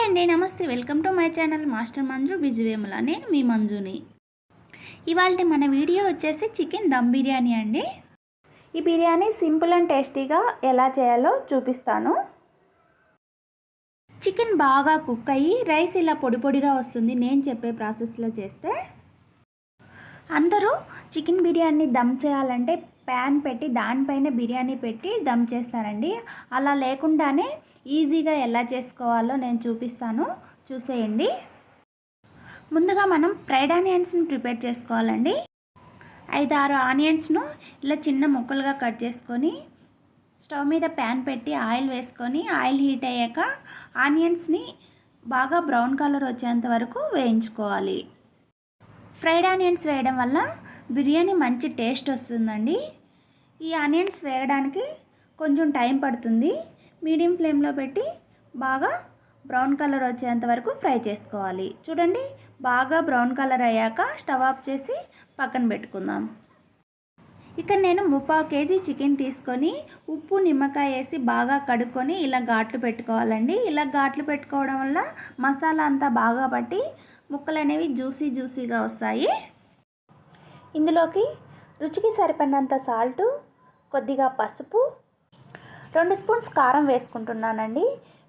Hi అండి. నమస్తే. Welcome to my channel master Manju Bijuvemula నేను మీ మంజుని. ఇవాళ మన వీడియో వచ్చేసి చికెన్ దమ్ బిర్యానీ అండి. ఈ బిర్యానీ సింపుల్ అండ్ టేస్టీగా ఎలా చేయాలో చూపిస్తాను. చికెన్ బాగా కుక్ అయ్యి రైస్ ఇలా పొడి పొడిగా వస్తుంది. నేను చెప్పే ప్రాసెస్లో చేస్తే. అందరూ చికెన్ బిర్యానీ దమ్ చేయాలంటే ప్యాన్ పెట్టి దానిపైన బిర్యానీ పెట్టి దమ్ చేస్తారండి. అలా లేకుండానే ఈజీగా ఎలా చేసుకోవాలో నేను చూపిస్తాను. చూసేయండి. ముందుగా మనం ఫ్రైడ్ ఆనియన్స్ని ప్రిపేర్ చేసుకోవాలండి. ఐదు ఆరు ఆనియన్స్ను ఇలా చిన్న ముక్కలుగా కట్ చేసుకొని స్టవ్ మీద ప్యాన్ పెట్టి ఆయిల్ వేసుకొని ఆయిల్ హీట్ అయ్యాక ఆనియన్స్ని బాగా బ్రౌన్ కలర్ వచ్చేంత వరకు వేయించుకోవాలి. ఫ్రైడ్ ఆనియన్స్ వేయడం వల్ల బిర్యానీ మంచి టేస్ట్ వస్తుందండి. ఈ ఆనియన్స్ వేయడానికి కొంచెం టైం పడుతుంది. మీడియం ఫ్లేమ్లో పెట్టి బాగా బ్రౌన్ కలర్ వచ్చేంత వరకు ఫ్రై చేసుకోవాలి. చూడండి బాగా బ్రౌన్ కలర్ అయ్యాక స్టవ్ ఆఫ్ చేసి పక్కన పెట్టుకుందాం. ఇక్కడ నేను ముప్పావు కేజీ చికెన్ తీసుకొని ఉప్పు నిమ్మకాయ వేసి బాగా కడుక్కొని ఇలా ఘాట్లు పెట్టుకోవాలండి. ఇలా ఘాట్లు పెట్టుకోవడం వల్ల మసాలా అంతా బాగా పట్టి ముక్కలు అనేవి జ్యూసీ జ్యూసీగా వస్తాయి. ఇందులోకి రుచికి సరిపడినంత సాల్టు కొద్దిగా పసుపు రెండు స్పూన్స్ కారం వేసుకుంటున్నానండి.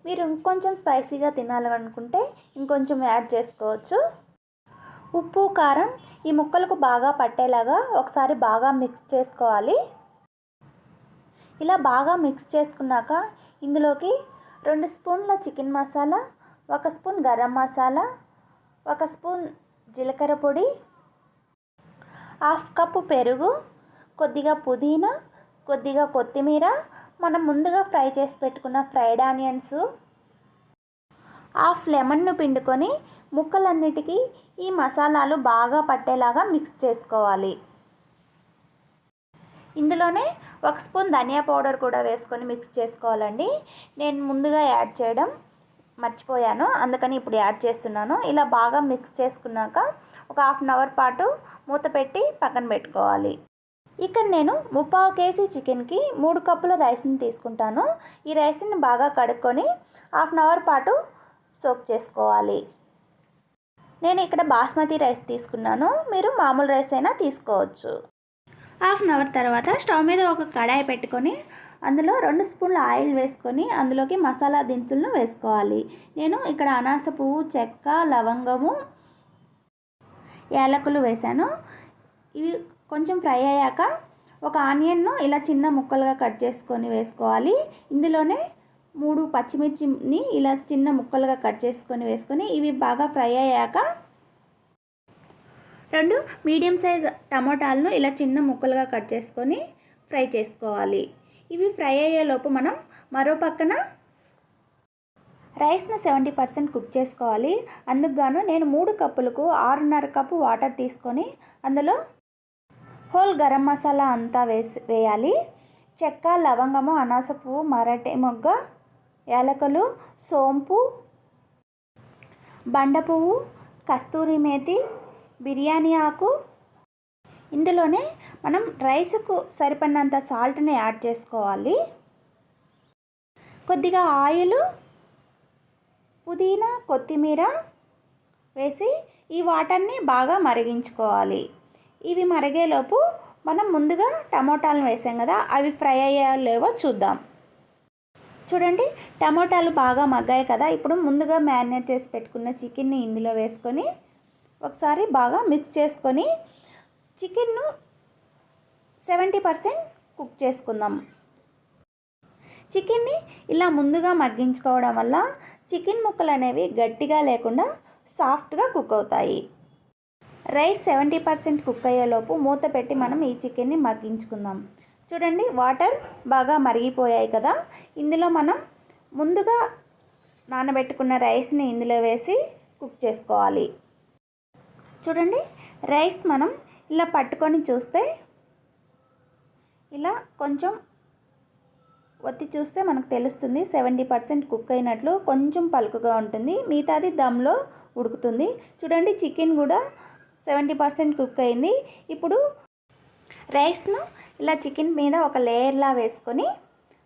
మీరు ఇంకొంచెం స్పైసీగా తినాలనుకుంటే ఇంకొంచెం యాడ్ చేసుకోవచ్చు. ఉప్పు కారం ఈ ముక్కలకు బాగా పట్టేలాగా ఒకసారి బాగా మిక్స్ చేసుకోవాలి. ఇలా బాగా మిక్స్ చేసుకున్నాక ఇందులోకి రెండు స్పూన్ల చికెన్ మసాలా ఒక స్పూన్ గరం మసాలా ఒక స్పూన్ జీలకర్ర పొడి హాఫ్ కప్పు పెరుగు కొద్దిగా పుదీనా కొద్దిగా కొత్తిమీర మనం ముందుగా ఫ్రై చేసి పెట్టుకున్న ఫ్రైడ్ ఆనియన్స్ హాఫ్ లెమన్ను పిండుకొని ముక్కలన్నిటికీ ఈ మసాలాలు బాగా పట్టేలాగా మిక్స్ చేసుకోవాలి. ఇందులోనే ఒక స్పూన్ ధనియా పౌడర్ కూడా వేసుకొని మిక్స్ చేసుకోవాలండి. నేను ముందుగా యాడ్ చేయడం మర్చిపోయాను అందుకని ఇప్పుడు యాడ్ చేస్తున్నాను. ఇలా బాగా మిక్స్ చేసుకున్నాక ఒక హాఫ్ అన్ అవర్ పాటు మూత పెట్టి పక్కన పెట్టుకోవాలి. ఇక్కడ నేను ముప్పావు కేజీ చికెన్కి మూడు కప్పుల రైస్ని తీసుకుంటాను. ఈ రైస్ని బాగా కడుక్కొని హాఫ్ అన్ అవర్ పాటు సోక్ చేసుకోవాలి. నేను ఇక్కడ బాస్మతి రైస్ తీసుకున్నాను. మీరు మామూలు రైస్ అయినా తీసుకోవచ్చు. హాఫ్ అన్ అవర్ తర్వాత స్టవ్ మీద ఒక కడాయి పెట్టుకొని అందులో రెండు స్పూన్ల ఆయిల్ వేసుకొని అందులోకి మసాలా దినుసులను వేసుకోవాలి. నేను ఇక్కడ అనాస పువ్వు చెక్క లవంగము యాలకులు వేశాను. ఇవి కొంచెం ఫ్రై అయ్యాక ఒక ఆనియన్ను ఇలా చిన్న ముక్కలుగా కట్ చేసుకొని వేసుకోవాలి. ఇందులోనే మూడు పచ్చిమిర్చిని ఇలా చిన్న ముక్కలుగా కట్ చేసుకొని వేసుకొని ఇవి బాగా ఫ్రై అయ్యాక రెండు మీడియం సైజ్ టమోటాలను ఇలా చిన్న ముక్కలుగా కట్ చేసుకొని ఫ్రై చేసుకోవాలి. ఇవి ఫ్రై అయ్యేలోపు మనం మరో పక్కన రైస్ను సెవెంటీ పర్సెంట్ కుక్ చేసుకోవాలి. అందుకు గాను నేను మూడు కప్పులకు ఆరున్నర కప్పు వాటర్ తీసుకొని అందులో హోల్ గరం మసాలా అంతా వేసి వేయాలి. చెక్క లవంగము అనాస పువ్వు మరటి మొగ్గ యాలకులు సోంపు బండ పువ్వు కస్తూరి మేతి బిర్యానీ ఆకు. ఇందులోనే మనం రైస్కు సరిపడినంత సాల్ట్ని యాడ్ చేసుకోవాలి. కొద్దిగా ఆయిల్ పుదీనా కొత్తిమీర వేసి ఈ వాటర్ని బాగా మరిగించుకోవాలి. ఇవి మరిగేలోపు మనం ముందుగా టమోటాలను వేసాం కదా అవి ఫ్రై అయ్యాయో లేవో చూద్దాం. చూడండి టమోటాలు బాగా మగ్గాయి కదా ఇప్పుడు ముందుగా మ్యారినేట్ చేసి పెట్టుకున్న చికెన్ని ఇందులో వేసుకొని ఒకసారి బాగా మిక్స్ చేసుకొని చికెన్ను సెవెంటీ పర్సెంట్ కుక్ చేసుకుందాం. చికెన్ని ఇలా ముందుగా మగ్గించుకోవడం వల్ల చికెన్ ముక్కలు అనేవి గట్టిగా లేకుండా సాఫ్ట్గా కుక్ అవుతాయి. రైస్ సెవెంటీ పర్సెంట్ కుక్ అయ్యేలోపు మూత పెట్టి మనం ఈ చికెన్ని మగ్గించుకుందాం. చూడండి వాటర్ బాగా మరిగిపోయాయి కదా. ఇందులో మనం ముందుగా నానబెట్టుకున్న రైస్ని ఇందులో వేసి కుక్ చేసుకోవాలి. చూడండి రైస్ మనం ఇలా పట్టుకొని చూస్తే ఇలా కొంచెం ఒత్తి చూస్తే మనకు తెలుస్తుంది సెవెంటీ పర్సెంట్ కుక్ అయినట్లు కొంచెం పలుకుగా ఉంటుంది. మిగతాది దమ్లో ఉడుకుతుంది. చూడండి చికెన్ కూడా సెవెంటీ పర్సెంట్ కుక్ అయింది. ఇప్పుడు రైస్ను ఇలా చికెన్ మీద ఒక లేయర్లా వేసుకొని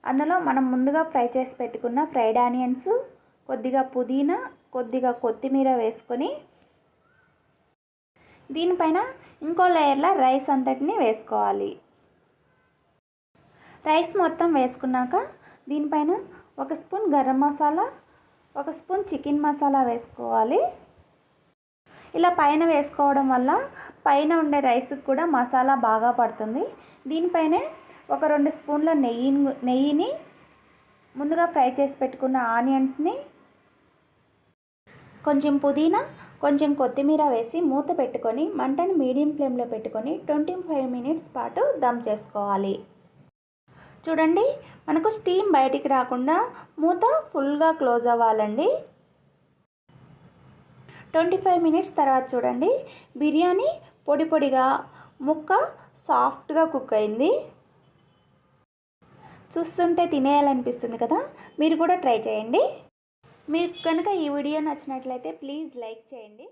అందులో మనం ముందుగా ఫ్రై చేసి పెట్టుకున్న ఫ్రైడ్ ఆనియన్స్ కొద్దిగా పుదీనా కొద్దిగా కొత్తిమీర వేసుకొని దీనిపైన ఇంకో లేయర్లా రైస్ అంతటిని వేసుకోవాలి. రైస్ మొత్తం వేసుకున్నాక దీనిపైన ఒక స్పూన్ గరం మసాలా ఒక స్పూన్ చికెన్ మసాలా వేసుకోవాలి. ఇలా పైన వేసుకోవడం వల్ల పైన ఉండే రైస్కి కూడా మసాలా బాగా పడుతుంది. దీనిపైనే ఒక రెండు స్పూన్ల నెయ్యి నెయ్యిని ముందుగా ఫ్రై చేసి పెట్టుకున్న ఆనియన్స్ని కొంచెం పుదీనా కొంచెం కొత్తిమీర వేసి మూత పెట్టుకొని మంటని మీడియం ఫ్లేమ్లో పెట్టుకొని ట్వంటీ ఫైవ్ మినిట్స్ పాటు దమ్ చేసుకోవాలి. చూడండి మనకు స్టీమ్ బయటికి రాకుండా మూత ఫుల్గా క్లోజ్ అవ్వాలండి. ట్వంటీ ఫైవ్ మినిట్స్ తర్వాత చూడండి. బిర్యానీ పొడి పొడిగా ముక్క సాఫ్ట్గా కుక్ అయింది. చూస్తుంటే తినేయాలనిపిస్తుంది కదా? మీరు కూడా ట్రై చేయండి. మీకు కనుక ఈ వీడియో నచ్చినట్లయితే ప్లీజ్ లైక్ చేయండి.